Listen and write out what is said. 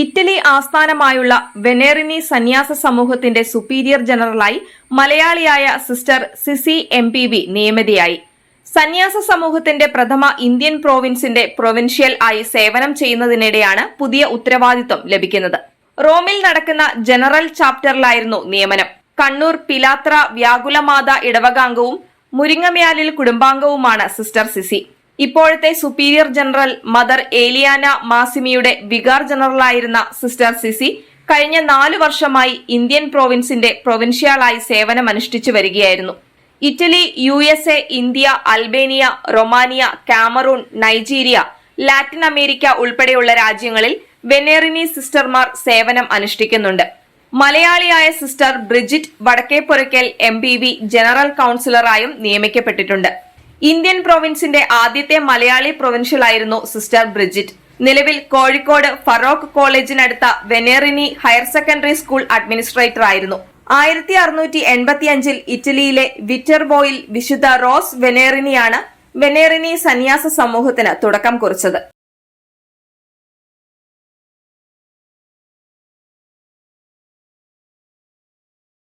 Italy ആസ്ഥാനമായുള്ള വെനേറിനി സന്യാസ സമൂഹത്തിന്റെ സുപ്പീരിയർ ജനറലായി മലയാളിയായ sister Sisi M P V നിയമിതയായി. സന്യാസ സമൂഹത്തിന്റെ പ്രഥമ ഇന്ത്യൻ പ്രോവിൻസിന്റെ പ്രൊവിൻഷ്യൽ ആയി സേവനം ചെയ്യുന്നതിനിടെയാണ് പുതിയ ഉത്തരവാദിത്വം ലഭിക്കുന്നത്. റോമിൽ നടക്കുന്ന ജനറൽ ചാപ്റ്ററിലായിരുന്നു നിയമനം. കണ്ണൂർ പിലാത്ര വ്യാകുലമാത ഇടവകാംഗവും മുരിങ്ങമ്യാലിൽ കുടുംബാംഗവുമാണ് സിസ്റ്റർ സിസി. ഇപ്പോഴത്തെ സുപ്പീരിയർ ജനറൽ മദർ ഏലിയാന മാസിമിയുടെ വികാർ ജനറലായിരുന്ന സിസ്റ്റർ സിസി കഴിഞ്ഞ നാലു വർഷമായി ഇന്ത്യൻ പ്രോവിൻസിന്റെ പ്രൊവിൻഷ്യാളായി സേവനമനുഷ്ഠിച്ചു വരികയായിരുന്നു. Italy U S A India Albania Romania Cameroon Nigeria Latin America ഉൾപ്പെടെയുള്ള രാജ്യങ്ങളിൽ വെനേറിനി സിസ്റ്റർമാർ സേവനം അനുഷ്ഠിക്കുന്നുണ്ട്. മലയാളിയായ sister Brigit Vadakkepurackal M general കൌൺസിലറായും നിയമിക്കപ്പെട്ടിട്ടുണ്ട്. ഇന്ത്യൻ പ്രൊവിൻസിന്റെ ആദ്യത്തെ മലയാളി പ്രൊവിൻഷ്യലായിരുന്നു സിസ്റ്റർ ബ്രിജിറ്റ്. നിലവിൽ Kozhikode Farook കോളേജിനടുത്ത Venerini higher secondary school administrator ആയിരുന്നു. ആയിരത്തി അറുന്നൂറ്റി എൺപത്തിയഞ്ചിൽ ഇറ്റലിയിലെ വിറ്റർബോയിൽ വിശുദ്ധ റോസ് വെനേറിനിയാണ് വെനേറിനി സന്യാസ സമൂഹത്തിന് തുടക്കം കുറിച്ചത്.